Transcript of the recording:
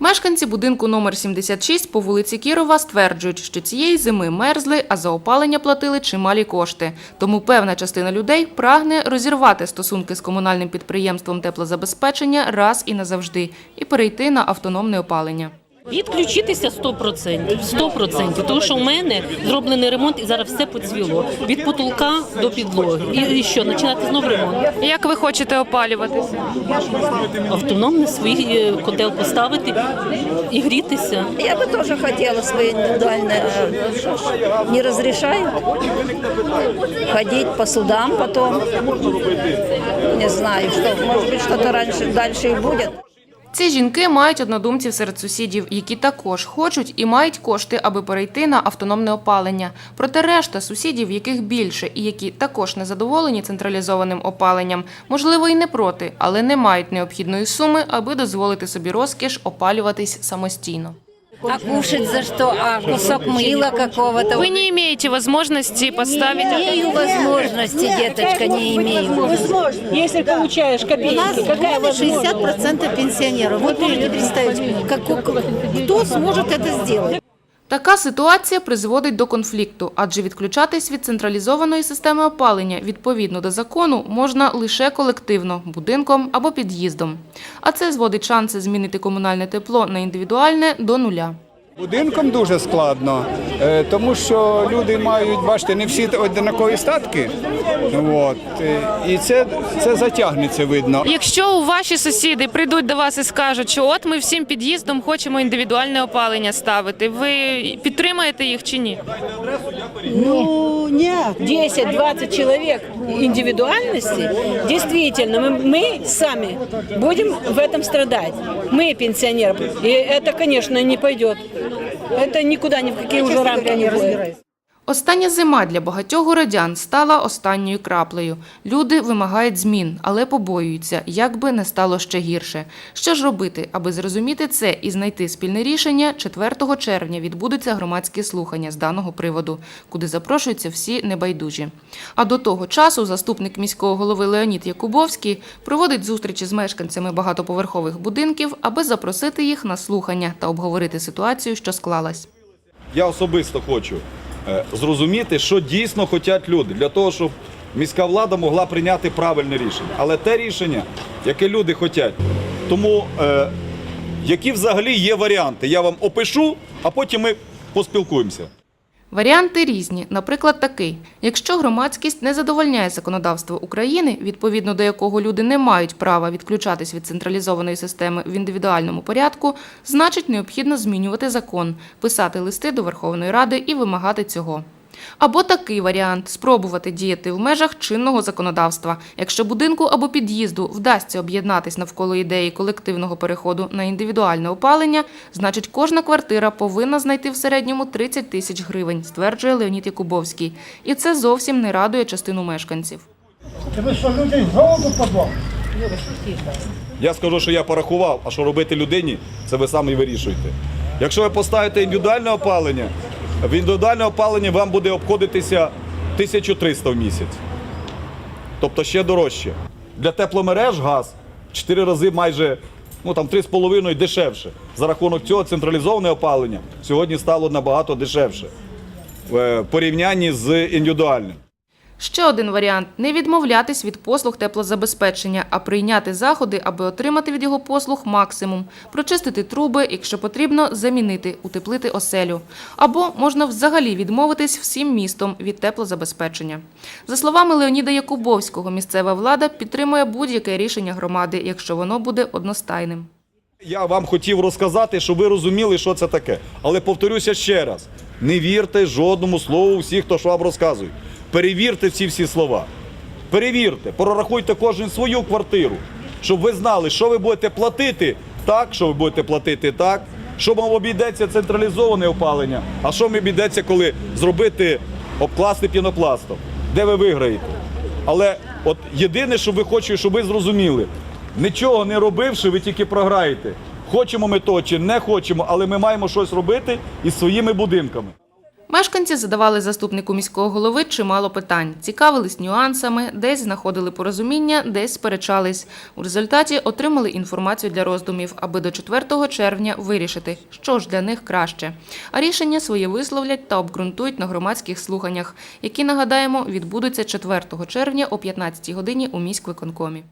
Мешканці будинку номер 76 по вулиці Кірова стверджують, що цієї зими мерзли, а за опалення платили чималі кошти. Тому певна частина людей прагне розірвати стосунки з комунальним підприємством теплозабезпечення раз і назавжди і перейти на автономне опалення. Відключитися 100%. 100%. Тому що в мене зроблений ремонт і зараз все поцвіло. Від потолка до підлоги. І, і що, починати знов ремонт. Як ви хочете опалюватися? Автономний свій е, котел поставити і грітися. Я бы тоже хотела свои индивидуальные, а, что ж, не разрешают ходить по судам потом. Не знаю, что, может быть, что-то раньше, дальше и будет. Ці жінки мають однодумців серед сусідів, які також хочуть і мають кошти, аби перейти на автономне опалення. Проте решта сусідів, яких більше і які також не задоволені централізованим опаленням, можливо, і не проти, але не мають необхідної суми, аби дозволити собі розкіш опалюватись самостійно. А кушать за что? А кусок мыла какого-то? Вы не имеете возможности поставить... Не имею возможности, деточка, не имею. Если получаешь У нас какая в возможность? 60% пенсионеров. Вот можете представить, как, кто сможет это сделать? Така ситуація призводить до конфлікту, адже відключатись від централізованої системи опалення відповідно до закону можна лише колективно, будинком або під'їздом. А це зводить шанси змінити комунальне тепло на індивідуальне до нуля. Будинком дуже складно, е, тому що люди мають, бачите, не всі однакові статки. От, е, і це, це затягнеться видно. Якщо ваші сусіди прийдуть до вас і скажуть, що от ми всім під'їздом хочемо індивідуальне опалення ставити, ви підтримаєте їх чи ні? Ну, нет. 10-20 человек индивидуальности, действительно, мы, мы сами будем в этом страдать. Мы пенсионеры. И это, конечно, не пойдет. Это никуда, ни в какие уже рамки не разбирается. Остання зима для багатьох городян стала останньою краплею. Люди вимагають змін, але побоюються, як би не стало ще гірше. Що ж робити, аби зрозуміти це і знайти спільне рішення, 4 червня відбудуться громадські слухання з даного приводу, куди запрошуються всі небайдужі. А до того часу заступник міського голови Леонід Якубовський проводить зустрічі з мешканцями багатоповерхових будинків, аби запросити їх на слухання та обговорити ситуацію, що склалась. Я особисто хочу зрозуміти, що дійсно хочуть люди, для того, щоб міська влада могла прийняти правильне рішення. Але те рішення, яке люди хочуть. Тому е, які взагалі є варіанти, я вам опишу, а потім ми поспілкуємося. Варіанти різні. Наприклад, такий: якщо громадськість не задовольняє законодавство України, відповідно до якого люди не мають права відключатись від централізованої системи в індивідуальному порядку, значить необхідно змінювати закон, писати листи до Верховної Ради і вимагати цього. Або такий варіант спробувати діяти в межах чинного законодавства. Якщо будинку або під'їзду вдасться об'єднатись навколо ідеї колективного переходу на індивідуальне опалення, значить кожна квартира повинна знайти в середньому 30 тисяч гривень, стверджує Леонід Якубовський. І це зовсім не радує частину мешканців. Я скажу, що я порахував, а що робити людині, це ви самі вирішуєте. Якщо ви поставите індивідуальне опалення, в індивідуальне опалення вам буде обходитися 1300 в місяць. Тобто ще дорожче. Для тепломереж газ 4 рази майже, ну там 3,5 дешевше. За рахунок цього централізоване опалення сьогодні стало набагато дешевше в порівнянні з індивідуальним. Ще один варіант не відмовлятись від послуг теплозабезпечення, а прийняти заходи, аби отримати від його послуг максимум, прочистити труби, якщо потрібно, замінити, утеплити оселю. Або можна взагалі відмовитись всім містом від теплозабезпечення. За словами Леоніда Якубовського, місцева влада підтримує будь-яке рішення громади, якщо воно буде одностайним. Я вам хотів розказати, щоб ви розуміли, що це таке. Але повторюся ще раз: не вірте жодному слову всіх, хто ж вам розказує. Перевірте ці всі слова. Перевірте, прорахуйте кожен свою квартиру, щоб ви знали, що ви будете платити так, що ви будете платити так, що вам обійдеться централізоване опалення, а що вам обійдеться, коли зробити, обкласти пінопластом, де ви виграєте. Але от єдине, що ви хочете, щоб ви зрозуміли, нічого не робивши, ви тільки програєте. Хочемо ми того чи не хочемо, але ми маємо щось робити із своїми будинками. Мешканці задавали заступнику міського голови чимало питань, цікавились нюансами, десь знаходили порозуміння, десь сперечались. У результаті отримали інформацію для роздумів, аби до 4 червня вирішити, що ж для них краще. А рішення своє висловлять та обґрунтують на громадських слуханнях, які, нагадаємо, відбудуться 4 червня о 15 годині у міськвиконкомі.